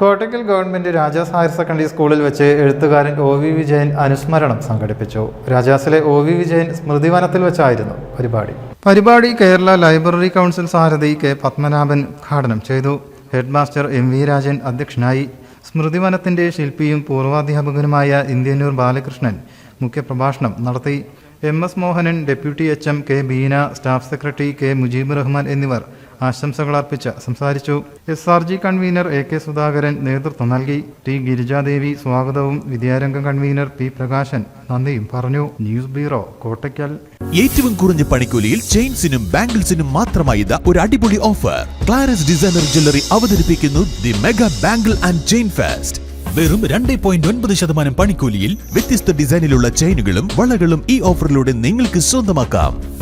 Kottakkal government Rajas higher secondary സ്കൂളിൽ വെച്ച് എഴുത്തുകാരൻ ഒ വി വിജയൻ അനുസ്മരണം സംഘടിപ്പിച്ചു. രാജാസിലെ ഒ വി വിജയൻ സ്മൃതിവനത്തിൽ വെച്ചായിരുന്നു പരിപാടി. പരിപാടി കേരള ലൈബ്രറി കൗൺസിൽ സാരഥി കെ പത്മനാഭൻ ഉദ്ഘാടനം ചെയ്തു. Head master M V Rajan അധ്യക്ഷനായി. സ്മൃതിവനത്തിന്റെ ശില്പിയും പൂർവാധ്യാപകനുമായ ഇന്ത്യന്നൂർ ബാലകൃഷ്ണൻ മുഖ്യപ്രഭാഷണം നടത്തി. M S Mohanan deputy H M K Beena staff secretary K Mujeeb Rahman എന്നിവർ ആശംസകൾ അർപ്പിച്ച് സംസാരിച്ചു. S R G convener A K Sudhakaran നേതൃത്വം നൽകി. ടി ഗിരിജാദേവി സ്വാഗതവും വിദ്യാരംഗം കൺവീനർ പി പ്രകാശൻ നന്ദിയും പറഞ്ഞു. News bureau Kottakkal. ഏറ്റവും കുറഞ്ഞ പണിക്കൂലിയിൽ ചെയിൻസിനും ബാംഗിൾസിനും മാത്രമായി ഇതാ ഒരു അടിപൊളി ഓഫർ. ക്ലാരസ് ഡിസൈനർ ജ്വല്ലറി അവതരിപ്പിക്കുന്നു the mega bangle and chain fest. വെറും രണ്ട് പോയിന്റ് ഒൻപത് ശതമാനം പണിക്കൂലിയിൽ വ്യത്യസ്ത ഡിസൈനിലുള്ള ചെയിനുകളും വളകളും ഈ ഓഫറിലൂടെ നിങ്ങൾക്ക് സ്വന്തമാക്കാം.